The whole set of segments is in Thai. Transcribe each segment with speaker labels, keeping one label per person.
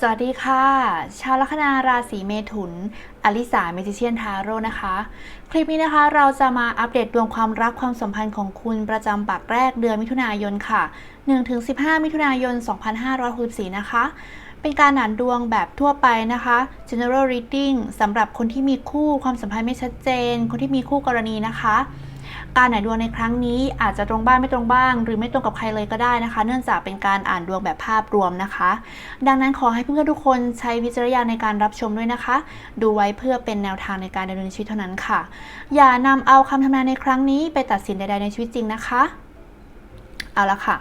Speaker 1: สวัสดีค่ะ ชาวลัคนาราศีเมถุน อลิสาเมจิเชียนทาโร่นะคะ คลิปนี้นะคะเราจะมาอัปเดตดวงความรักความสัมพันธ์ของคุณประจำปักแรกเดือนมิถุนายนค่ะ 1-15 มิถุนายน 2564 นะคะ เป็นการอ่านดวงแบบทั่วไปนะคะ general reading สำหรับคนที่มีคู่ความสัมพันธ์ไม่ชัดเจน คนที่มีคู่กรณีนะคะ การอ่านดวงในครั้งนี้อาจจะตรงบ้างไม่ตรงบ้าง หรือไม่ตรงกับใครเลยก็ได้นะคะ เนื่องจากเป็นการอ่านดวงแบบภาพรวมนะคะ ดังนั้นขอให้เพื่อนๆทุกคนใช้วิจารณญาณในการรับชมด้วยนะคะ ดูไว้เพื่อเป็นแนวทางในการดำเนินชีวิตเท่านั้นค่ะ อย่านำเอาคำทำนายในครั้งนี้ไปตัดสินใดๆในชีวิตจริงนะคะ เอาละค่ะ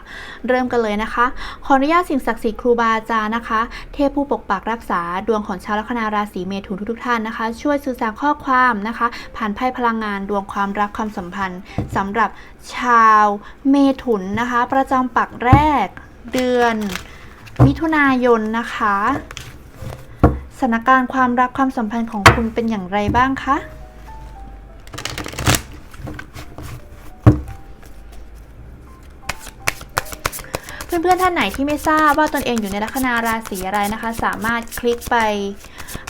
Speaker 1: เริ่มกันเลยนะคะ ขออนุญาตสิ่งศักดิ์สิทธิ์ครูบาอาจารย์นะคะ เทพผู้ปกปักรักษาดวงของชาวลัคนาราศีเมถุนทุกๆท่านนะคะ ช่วยสื่อสารข้อความนะคะ ผ่านไพ่พลังงานดวงความรักความสัมพันธ์สำหรับชาวเมถุนนะคะ ประจำปักแรกเดือน มิถุนายนนะคะสถานการณ์ความรักความสัมพันธ์ของคุณเป็นอย่างไรบ้างคะ เพื่อนๆท่านไหนที่ไม่ทราบว่าตนเองอยู่ในลัคนาราศีอะไรนะคะ สามารถคลิกไป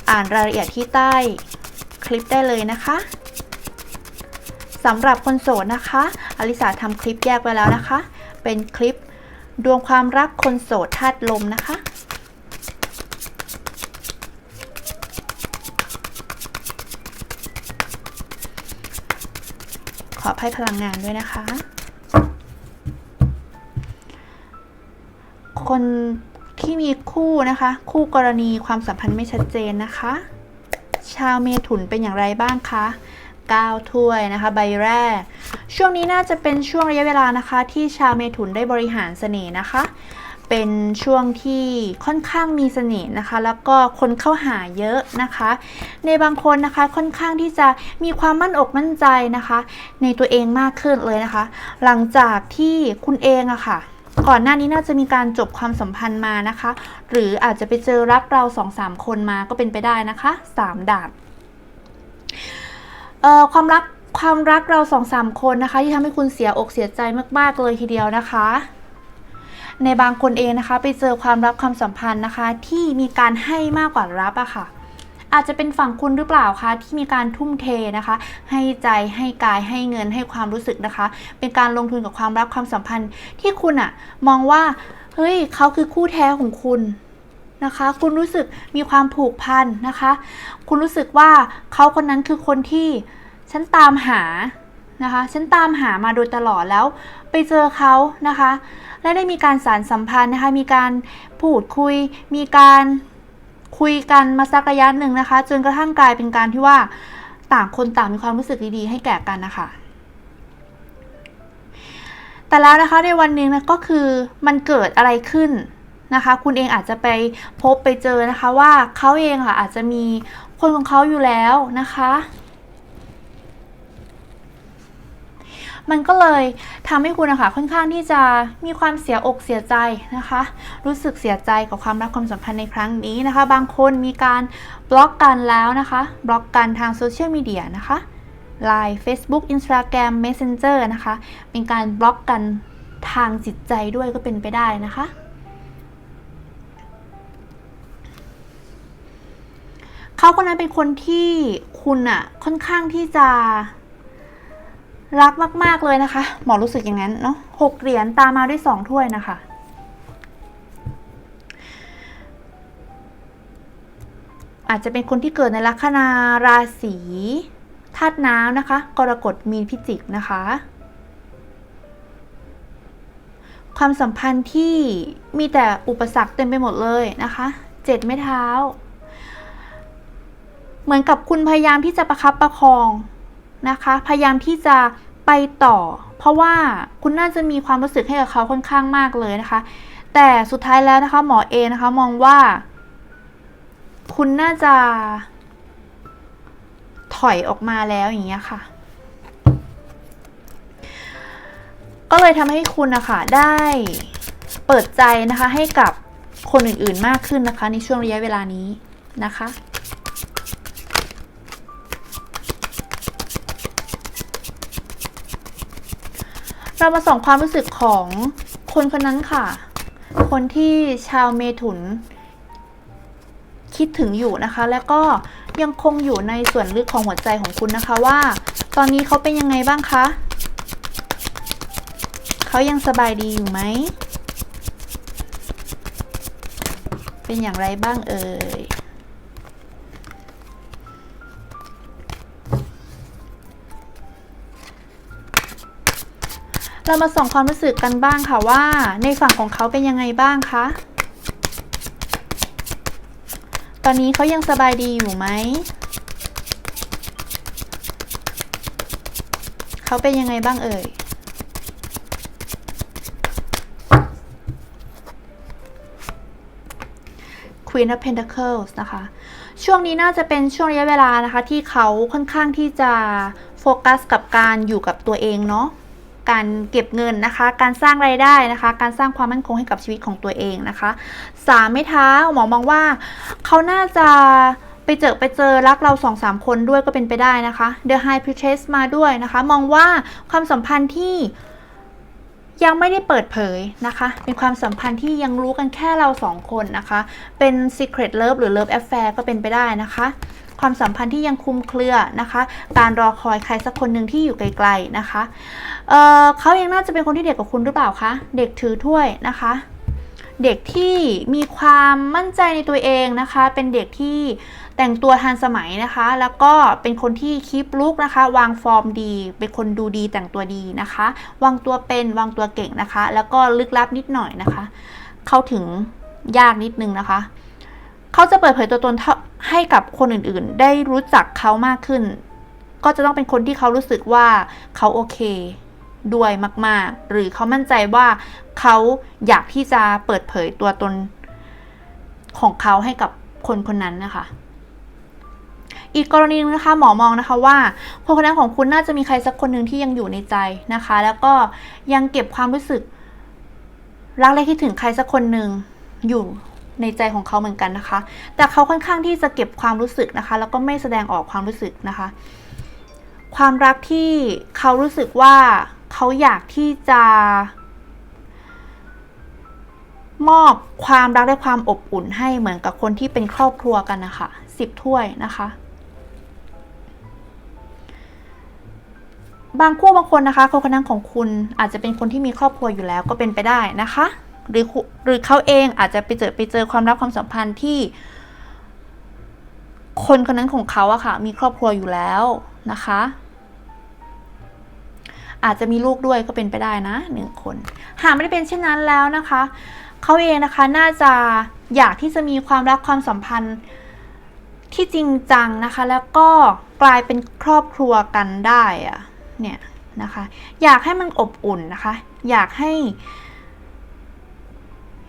Speaker 1: อ่านรายละเอียดที่ใต้คลิปได้เลยนะคะสำหรับคนโสดนะคะอลิสาทำคลิปแยกไว้แล้วนะคะ เป็นคลิปดวงความรักคนโสดธาตุลมนะคะ ขอให้พลังงานด้วยนะคะ คนที่มีคู่นะคะ คู่กรณีความสัมพันธ์ไม่ชัดเจนนะคะ ชาวเมถุนเป็นอย่างไรบ้างคะ9ถ้วยนะคะ ใบแรก ช่วงนี้น่าจะเป็นช่วงระยะเวลานะคะ ที่ชาวเมถุนได้บริหารเสน่ห์นะคะ เป็นช่วงที่ค่อนข้างมีเสน่ห์นะคะ แล้วก็คนเข้าหาเยอะนะคะ ในบางคนนะคะค่อนข้างที่จะมีความมั่นอกมั่นใจนะคะ ในตัวเองมากขึ้นเลยนะคะ หลังจากที่คุณเองอะค่ะ ก่อนหน้านี้น่าจะมีการจบความสัมพันธ์มานะคะ หรืออาจจะไปเจอรักเราสองสามคนมาก็เป็นไปได้นะคะสามดาบความรักความรักเราสองสามคนนะคะ ที่ทำให้คุณเสียอกเสียใจมากๆเลยทีเดียวนะคะ ในบางคนเองนะคะ ไปเจอความรักความสัมพันธ์นะคะ ที่มีการให้มากกว่ารับอะค่ะ อาจจะเป็นฝั่งคุณหรือเปล่าคะที่มีการทุ่มเทนะคะ ให้ใจให้กายให้เงินให้ความรู้สึกนะคะ เป็นการลงทุนกับความรักความสัมพันธ์ที่คุณอะมองว่าเฮ้ยเขาคือคู่แท้ของคุณนะคะ คุณรู้สึกมีความผูกพันนะคะ คุณรู้สึกว่าเขาคนนั้นคือคนที่ฉันตามหานะคะ ฉันตามหามาโดยตลอดแล้วไปเจอเขานะคะ และได้มีการสารสัมพันธ์นะคะ มีการพูดคุย มีการ คุยกันมาสักระยะหนึ่งนะคะ จนกระทั่งกลายเป็นการที่ว่าต่างคนต่างมีความรู้สึกดีๆ ให้แก่กันนะคะ แต่แล้วนะคะในวันหนึ่งนะก็คือมันเกิดอะไรขึ้นนะคะ คุณเองอาจจะไปพบไปเจอนะคะว่าเขาเองค่ะอาจจะมีคนของเขาอยู่แล้วนะคะ มันก็เลยทำให้คุณนะคะค่อนข้างที่จะมีความเสียอกเสียใจนะคะ รู้สึกเสียใจกับความรักความสัมพันธ์ในครั้งนี้นะคะ บางคนมีการบล็อกกันแล้วนะคะ บล็อกกันทางโซเชียลมีเดียนะคะ Line Facebook Instagram Messenger นะคะ เป็นการบล็อกกันทางจิตใจด้วยก็เป็นไปได้นะคะเขาคนนั้นเป็นคนที่คุณอะค่อนข้างที่จะ รักมากๆเลยนะคะ หมอรู้สึกอย่างนั้นเนาะหกเหรียญตามมาด้วยสองถ้วยนะคะ อาจจะเป็นคนที่เกิดในลัคนาราศีธาตุน้ำนะคะ กรกฎมีนพิจิกนะคะ ความสัมพันธ์ที่มีแต่อุปสรรคเต็มไปหมดเลยนะคะเจ็ดไม้เท้า เหมือนกับคุณพยายามที่จะประคับประคองนะคะ พยายามที่จะ ไปต่อ เพราะว่าคุณน่าจะมีความรู้สึกให้กับเขาค่อนข้างมากเลยนะคะ แต่สุดท้ายแล้วนะคะ หมอเอนะคะมองว่า คุณน่าจะ ถอยออกมาแล้วอย่างเงี้ยค่ะ ก็เลยทำให้คุณนะคะได้เปิดใจนะคะให้กับคนอื่นๆมากขึ้นนะคะ ในช่วงระยะเวลานี้นะคะ เรามาส่องความรู้สึกของคนคนนั้นค่ะ คนที่ชาวเมถุน คิดถึงอยู่นะคะ แล้วก็ยังคงอยู่ในส่วนลึกของหัวใจของคุณนะคะว่า ตอนนี้เขาเป็นยังไงบ้างคะเขายังสบายดีอยู่ไหมเป็นอย่างไรบ้างเอ่ย เรามาส่องความรู้สึกกันบ้างค่ะว่า ในฝั่งของเขาเป็นยังไงบ้างคะตอนนี้เขายังสบายดีอยู่ไหม เขาเป็นยังไงบ้างเอ่ย Queen of Pentacles นะคะ ช่วงนี้น่าจะเป็นช่วงระยะเวลานะคะ ที่เขาค่อนข้างที่จะโฟกัสกับการอยู่กับตัวเองเนาะ การเก็บเงินนะคะ การสร้างไรายได้นะคะ การสร้างความมั่นคงให้กับชีวิตของตัวเองนะคะสามไม้เท้าหมอมองว่าเขาน่าจะไปเจอไปเจอรักเราสองสามคนด้วยก็เป็นไปได้นะคะ The High Priestess มาด้วยนะคะ มองว่าความสัมพันธ์ที่ ยังไม่ได้เปิดเผยนะคะ เป็นความสัมพันธ์ที่ยังรู้กันแค่เราสองคนนะคะ เป็น Secret Love หรือ Love Affair ก็เป็นไปได้นะคะ ความสัมพันธ์ที่ยังคลุมเครือนะคะ การรอคอยใครสักคนหนึ่งที่อยู่ไกลๆนะคะเเขาเองน่าจะเป็นคนที่เด็กกว่าคุณหรือเปล่าคะ เด็กถือถ้วยนะคะเด็กที่มีความมั่นใจในตัวเองนะคะ เป็นเด็กที่ แต่งตัวทันสมัยนะคะ แล้วก็เป็นคนที่คีปลุกนะคะ วางฟอร์มดี เป็นคนดูดีแต่งตัวดีนะคะ วางตัวเป็นวางตัวเก่งนะคะ แล้วก็ลึกลับนิดหน่อยนะคะ เข้าถึงยากนิดนึงนะคะ เขาจะเปิดเผยตัวตนให้กับคนอื่นๆ ได้รู้จักเขามากขึ้น ก็จะต้องเป็นคนที่เขารู้สึกว่าเขาโอเคด้วยมาก ๆ หรือเขามั่นใจว่าเขาอยากที่จะเปิดเผยตัวตนของเขาให้กับคนคนนั้นนะคะ อีกกรณีนึงนะคะหมอมองนะคะว่าคนคนนั้นของคุณน่าจะมีใครสักคนหนึ่งที่ยังอยู่ในใจนะคะ แล้วก็ยังเก็บความรู้สึก รักและคิดถึงใครสักคนหนึ่งอยู่ในใจของเขาเหมือนกันนะคะ แต่เขาค่อนข้างที่จะเก็บความรู้สึกนะคะ แล้วก็ไม่แสดงออกความรู้สึกนะคะ ความรักที่เขารู้สึกว่าเขาอยากที่จะ มอบความรักและความอบอุ่นให้เหมือนกับคนที่เป็นครอบครัวกันนะคะสิบถ้วยนะคะ บางคู่บางคนนะคะคนคนนั้นของคุณอาจจะเป็นคนที่มีครอบครัวอยู่แล้วก็เป็นไปได้นะคะ หรือหรือเขาเองอาจจะไปเจอไปเจอความรักความสัมพันธ์ที่ คนคนนั้นของเขาอะค่ะ มีครอบครัวอยู่แล้วนะคะ อาจจะมีลูกด้วยก็เป็นไปได้นะหนึ่งคน หากไม่ได้เป็นเช่นนั้นแล้วนะคะเขาเองนะคะน่าจะอยากที่จะมีความรักความสัมพันธ์ที่จริงจังนะคะ แล้วก็กลายเป็นครอบครัวกันได้อะ เนี่ยนะคะ อยากให้มันอบอุ่นนะคะ อยากให้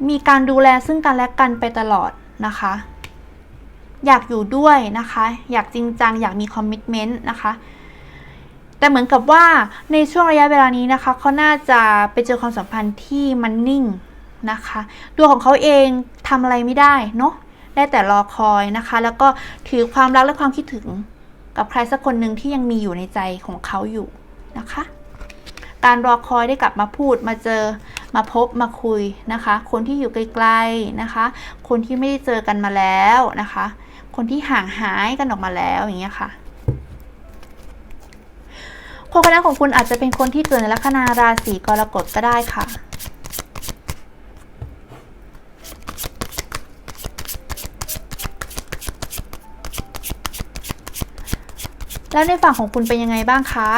Speaker 1: มีการดูแลซึ่งกันและกันไปตลอดนะคะ อยากอยู่ด้วยนะคะ อยากจริงจัง อยากมีคอมมิชเมนต์นะคะ แต่เหมือนกับว่าในช่วงระยะเวลานี้นะคะเขาน่าจะไปเจอความสัมพันธ์ที่มันนิ่งนะคะ ตัวของเขาเองทำอะไรไม่ได้เนาะ ได้แต่รอคอยนะคะ แล้วก็ถือความรักและความคิดถึง กับใครสักคนหนึ่งที่ยังมีอยู่ในใจของเขาอยู่นะคะ การรอคอยได้กลับมาพูดมาเจอมาพบมาคุยนะคะ คนที่อยู่ไกลๆนะคะ คนที่ไม่ได้เจอกันมาแล้วนะคะ คนที่ห่างหายกันออกมาแล้วอย่างเงี้ยค่ะคนคนนั้นของคุณอาจจะเป็นคนที่เกิดในลัคนาราศีกรกฎก็ได้ค่ะ แล้วในฝั่งของคุณเป็นยังไงบ้างคะ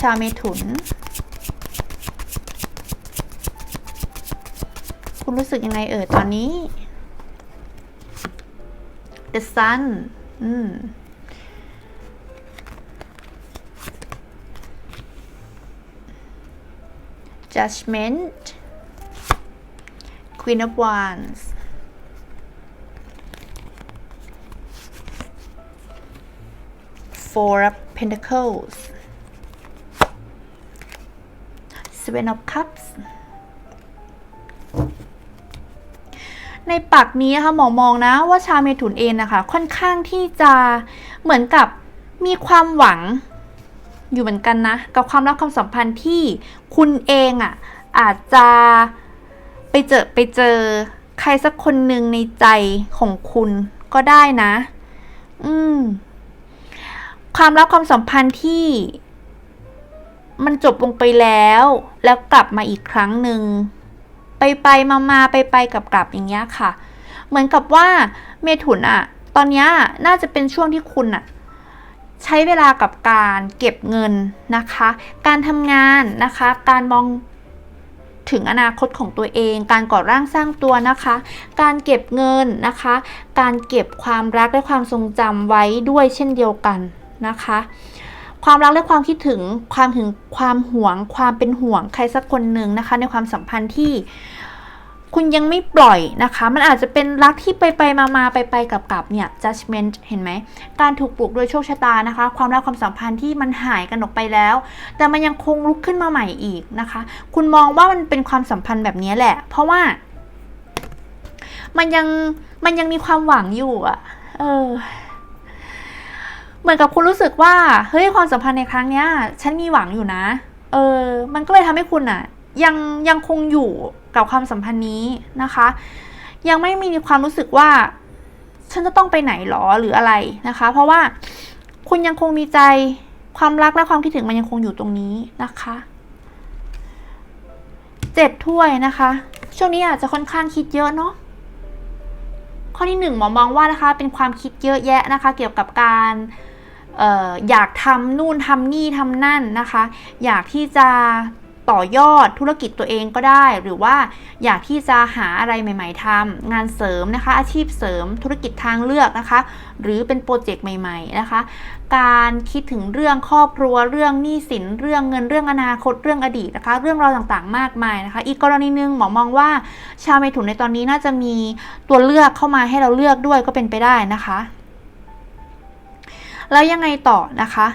Speaker 1: ชาวเมถุน คุณรู้สึกยังไงเอ่ยตอนนี้ The Sun อืม Judgment Queen of Wands Four of Pentacles Seven of Cups ในปักนี้นะคะหมอมองนะว่าชาวเมถุนเองนะคะ ค่อนข้างที่จะเหมือนกับมีความหวังอยู่เหมือนกันนะ กับความรักความสัมพันธ์ที่คุณเองอะ่ะ อาจจะไปเจอไปเจอใครสักคนหนึ่งในใจของคุณก็ได้นะ อืม ความรักความสัมพันธ์ที่ มันจบลงไปแล้ว แล้วกลับมาอีกครั้งหนึ่งไปไปมามาไปไปกลับกลับอย่างเงี้ยค่ะ เหมือนกับว่าเมถุนอะตอนนี้น่าจะเป็นช่วงที่คุณอะใช้เวลากับการเก็บเงินนะคะ การทำงานนะคะ การมองถึงอนาคตของตัวเอง การก่อร่างสร้างตัวนะคะ การเก็บเงินนะคะ การเก็บความรักและความทรงจำไว้ด้วยเช่นเดียวกัน นะคะ ความรักและความคิดถึงความถึงความหวง ความเป็นห่วงใครสักคนหนึ่งนะคะ ในความสัมพันธ์ที่คุณยังไม่ปล่อยนะคะ มันอาจจะเป็นรักที่ไปไปมามาไปไปกับกับเนี่ย judgment เห็นไหม การถูกปลุกโดยโชคชะตานะคะ ความรักความสัมพันธ์ที่มันหายกันออกไปแล้ว แต่มันยังคงลุกขึ้นมาใหม่อีกนะคะ คุณมองว่ามันเป็นความสัมพันธ์แบบนี้แหละ เพราะว่า มันยังมันยังมีความหวังอยู่อะเออ เหมือนกับคุณรู้สึกว่าเฮ้ยความสัมพันธ์ในครั้งเนี้ย ฉันมีหวังอยู่นะ เออ มันก็เลยทำให้คุณอะยังยังคงอยู่กับความสัมพันธ์นี้นะคะ ยังไม่มีความรู้สึกว่า ฉันจะต้องไปไหนหรอหรืออะไรนะคะ เพราะว่าคุณยังคงมีใจความรักและความคิดถึงมันยังคงอยู่ตรงนี้นะคะเจ็ดถ้วยนะคะ ช่วงนี้อาจจะค่อนข้างคิดเยอะเนาะข้อที่หนึ่งหมอมองว่านะคะ เป็นความคิดเยอะแยะนะคะ เกี่ยวกับการ อยากทำนู่นทำนี่ทำนั่นนะคะ อยากที่จะต่อยอดธุรกิจตัวเองก็ได้ หรือว่าอยากที่จะหาอะไรใหม่ ๆทำงานเสริมนะคะ อาชีพเสริมธุรกิจทางเลือกนะคะ หรือเป็นโปรเจกต์ใหม่ ๆนะคะ การคิดถึงเรื่องครอบครัวเรื่องหนี้สินเรื่องเงินเรื่องอนาคตเรื่องอดีตนะคะ เรื่องราวต่างๆ มากมายนะคะ อีกกรณีหนึ่งหมอมองว่าชาวเมถุนในตอนนี้น่าจะมีตัวเลือกเข้ามาให้เราเลือกด้วยก็เป็นไปได้นะคะ แล้วยังไงต่อนะคะ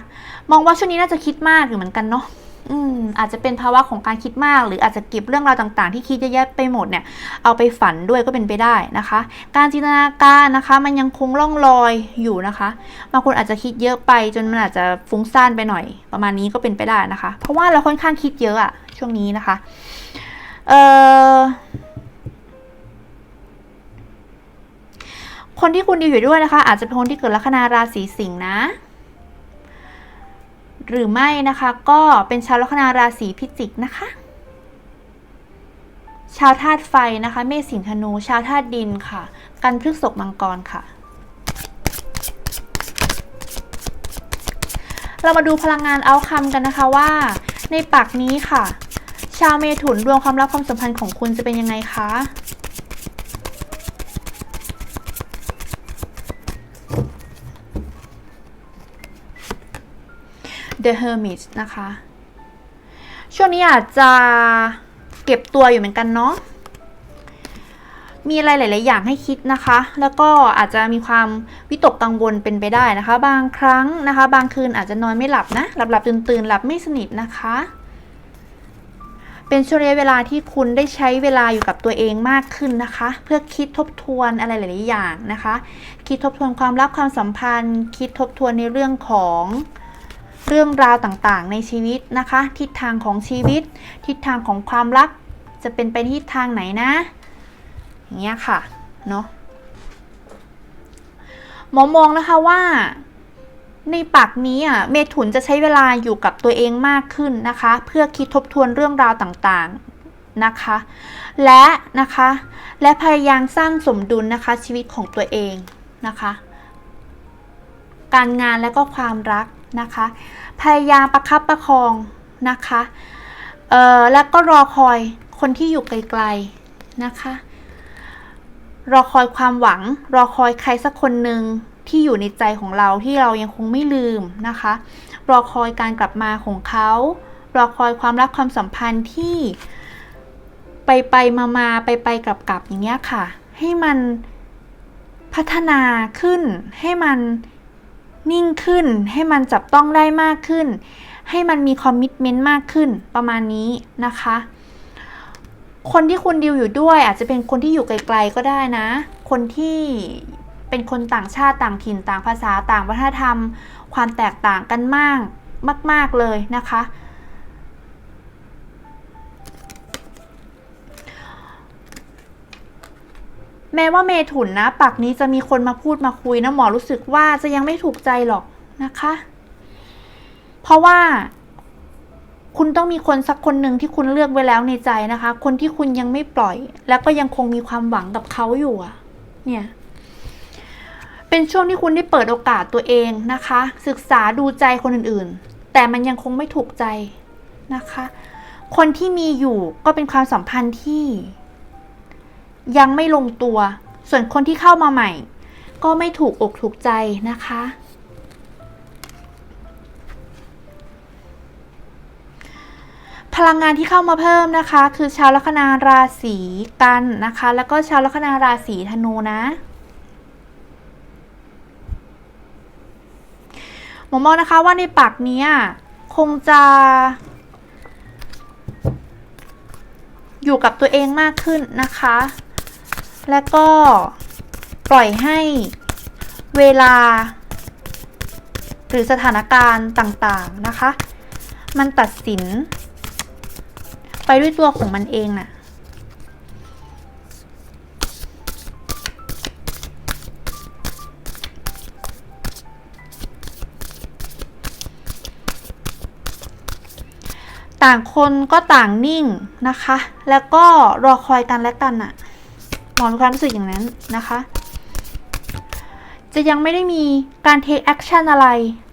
Speaker 1: มองว่าช่วงนี้น่าจะคิดมากอยู่เหมือนกันเนาะอืมอาจจะเป็นภาวะของการคิดมาก หรืออาจจะเก็บเรื่องราวต่างๆ ที่คิดเยอะแยะไปหมดเนี่ย เอาไปฝันด้วยก็เป็นไปได้นะคะ การจินตนาการนะคะ มันยังคงล่องลอยอยู่นะคะบางคนอาจจะคิดเยอะไปจนมันอาจจะฟุ้งซ่านไปหน่อย ประมาณนี้ก็เป็นไปได้นะคะ เพราะว่าเราค่อนข้างคิดเยอะอะช่วงนี้นะคะ เอ่อ คนที่คุณดีอยู่ด้วยนะคะ อาจจะเป็นคนที่เกิดลัคนาราศีสิงห์นะ หรือไม่นะคะ ก็เป็นชาวลัคนาราศีพิจิกนะคะ ชาวธาตุไฟนะคะ เมษสิงห์ธนู ชาวธาตุดินค่ะ กันพฤกษกมังกรค่ะเรามาดูพลังงานเอาคัมกันนะคะว่า ในปักนี้ค่ะ ชาวเมถุนดวงความรักความสัมพันธ์ของคุณจะเป็นยังไงคะ The Hermit นะคะ ช่วงนี้อาจจะเก็บตัวอยู่เหมือนกันเนาะ มีอะไรหลาย ๆ อย่างให้คิดนะคะ แล้วก็อาจจะมีความวิตกกังวลเป็นไปได้นะคะ บางครั้งนะคะ บางคืนอาจจะนอนไม่หลับนะ หลับหลับตื่นตื่นๆหลับไม่สนิทนะคะ เป็นช่วงระยะเวลาที่คุณได้ใช้เวลาอยู่กับตัวเองมากขึ้นนะคะ เพื่อคิดทบทวนอะไรหลาย ๆ อย่างนะคะ คิดทบทวนความรักความสัมพันธ์ คิดทบทวนในเรื่องของ เรื่องราวต่างๆ ในชีวิตนะคะ ทิศทางของชีวิต ทิศทางของความรัก จะเป็นไปทิศทางไหนนะอย่างเงี้ยค่ะเนาะหมอมองนะคะว่า ในปักนี้อะเมถุนจะใช้เวลาอยู่กับตัวเองมากขึ้นนะคะ เพื่อคิดทบทวนเรื่องราวต่างๆนะคะ และนะคะและพยายามสร้างสมดุลนะคะชีวิตของตัวเองนะคะ การงานและก็ความรัก นะคะ พยายามประคับประคองนะคะเอ่อแล้วก็รอคอยคนที่อยู่ไกลๆนะคะ รอคอยความหวัง รอคอยใครสักคนหนึ่งที่อยู่ในใจของเราที่เรายังคงไม่ลืมนะคะ รอคอยการกลับมาของเขา รอคอยความรักความสัมพันธ์ที่ไปไปมามาไปไปกลับกลับอย่างเงี้ยค่ะ ให้มันพัฒนาขึ้นให้มัน นิ่งขึ้น ให้มันจับต้องได้มากขึ้น ให้มันมีคอมมิชเมนต์มากขึ้นประมาณนี้นะคะ คนที่คุณดิวอยู่ด้วย อาจจะเป็นคนที่อยู่ไกลๆก็ได้นะ คนที่เป็นคนต่างชาติต่างถิ่นต่างภาษาต่างวัฒนธรรม ความแตกต่างกันมากมาก ๆเลยนะคะ แม้ว่าเมถุนนะปักนี้จะมีคนมาพูดมาคุยนะหมอรู้สึกว่าจะยังไม่ถูกใจหรอกนะคะ เพราะว่า คุณต้องมีคนสักคนหนึ่งที่คุณเลือกไว้แล้วในใจนะคะ คนที่คุณยังไม่ปล่อย แล้วก็ยังคงมีความหวังกับเขาอยู่อะเนี่ย เป็นช่วงที่คุณได้เปิดโอกาสตัวเองนะคะ ศึกษาดูใจคนอื่นๆ แต่มันยังคงไม่ถูกใจนะคะ คนที่มีอยู่ก็เป็นความสัมพันธ์ที่ ยังไม่ลงตัว ส่วนคนที่เข้ามาใหม่ ก็ไม่ถูกอกถูกใจนะคะ พลังงานที่เข้ามาเพิ่มนะคะ คือชาวลัคนาราศีกันนะคะ แล้วก็ชาวลัคนาราศีธนูนะหมอมองนะคะว่าในปากนี้คงจะอยู่กับตัวเองมากขึ้นนะคะ แล้วก็ปล่อยให้เวลา หรือสถานการณ์ต่างๆนะคะ มันตัดสิน ไปด้วยตัวของมันเองน่ะต่างคนก็ต่างนิ่งนะคะ แล้วก็รอคอยกันและกันอะ มอนความรู้สึกอย่างนั้นนะคะ จะยังไม่ได้มีการ take action อะไร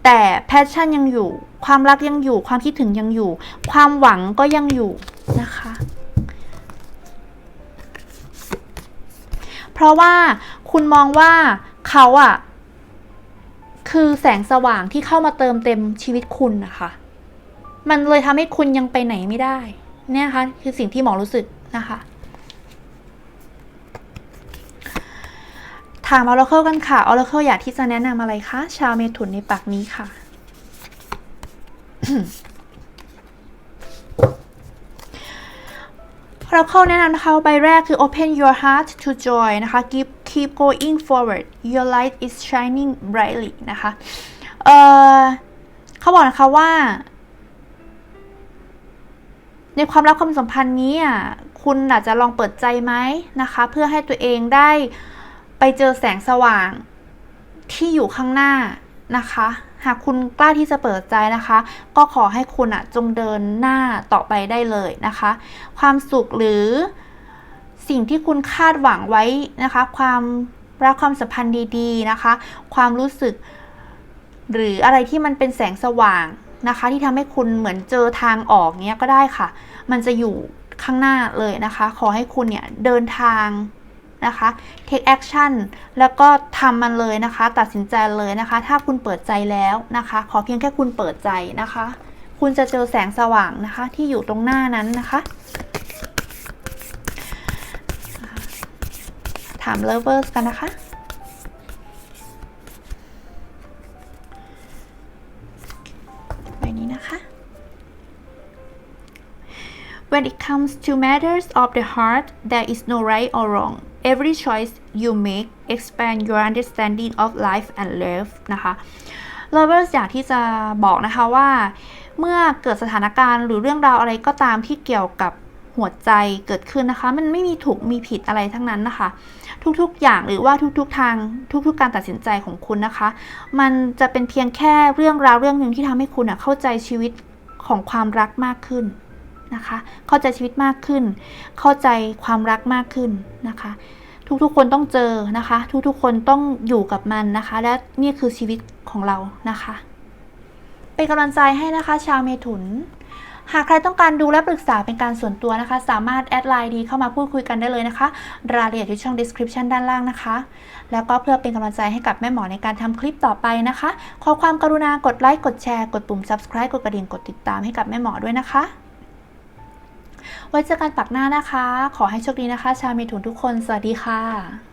Speaker 1: แต่ passion ยังอยู่ ความรักยังอยู่ ความคิดถึงยังอยู่ ความหวังก็ยังอยู่นะคะ เพราะว่าคุณมองว่าเขาอะคือแสงสว่างที่เข้ามาเติมเต็มชีวิตคุณนะคะ มันเลยทำให้คุณยังไปไหนไม่ได้เนี่ยนะคะคือสิ่งที่หมอรู้สึกนะคะ ถามออร์เคิลกันค่ะออร์เคิลอยากที่จะแนะนำอะไรคะ ชาวเมถุนในปากนี้ค่ะเราเข้าแนะนำนะคะใบแรกคือ open your heart to joy นะคะ keep keep going forward your light is shining brightly นะคะ เออเขาบอกนะคะว่า ในความรักความสัมพันธ์นี้อะ คุณอาจจะลองเปิดใจไหมนะคะ เพื่อให้ตัวเองได้ ไปเจอแสงสว่างที่อยู่ข้างหน้านะคะ หากคุณกล้าที่จะเปิดใจนะคะ ก็ขอให้คุณอะจงเดินหน้าต่อไปได้เลยนะคะ ความสุขหรือสิ่งที่คุณคาดหวังไว้นะคะ ความรักความสัมพันธ์ดีๆนะคะ ความรู้สึก หรืออะไรที่มันเป็นแสงสว่างนะคะ ที่ทำให้คุณเหมือนเจอทางออกเนี้ยก็ได้ค่ะ มันจะอยู่ข้างหน้าเลยนะคะ ขอให้คุณเนี่ยเดินทาง นะคะ take action แล้วก็ทำมันเลยนะคะ ตัดสินใจเลยนะคะ ถ้าคุณเปิดใจแล้วนะคะ ขอเพียงแค่คุณเปิดใจนะคะ คุณจะเจอแสงสว่างนะคะ ที่อยู่ตรงหน้านั้นนะคะ ถาม lovers กันนะคะใบนี้นะคะ When it comes to matters of the heart, there is no right or wrong. Every choice you make expand your understanding of life and love นะคะ Lovers อยากที่จะบอกนะคะว่า เมื่อเกิดสถานการณ์หรือเรื่องราวอะไรก็ตามที่เกี่ยวกับหัวใจเกิดขึ้นนะคะ มันไม่มีถูกมีผิดอะไรทั้งนั้นนะคะ ทุกๆอย่างหรือว่าทุกๆทางทุกๆการตัดสินใจของคุณนะคะ มันจะเป็นเพียงแค่เรื่องราวเรื่องหนึ่งที่ทำให้คุณเข้าใจชีวิตของความรักมากขึ้น นะคะ เข้าใจชีวิตมากขึ้น เข้าใจความรักมากขึ้นนะคะ ทุกๆคนต้องเจอนะคะ ทุกๆคนต้องอยู่กับมันนะคะ และนี่คือชีวิตของเรานะคะ เป็นกำลังใจให้นะคะ ชาวเมถุนหากใครต้องการดูและปรึกษาเป็นการส่วนตัวนะคะ สามารถแอดไลน์ดีเข้ามาพูดคุยกันได้เลยนะคะ รายละเอียดที่ช่อง description ด้านล่างนะคะ แล้วก็เพื่อเป็นกำลังใจให้กับแม่หมอในการทำคลิปต่อไปนะคะ ขอความกรุณากดไลค์กดแชร์ กดปุ่ม subscribe กดกระดิ่งกดติดตามให้กับแม่หมอด้วยนะคะ ไว้เจอกันปักหน้านะคะ ขอให้โชคดีนะคะ ชาวเมถุนทุกคน สวัสดีค่ะ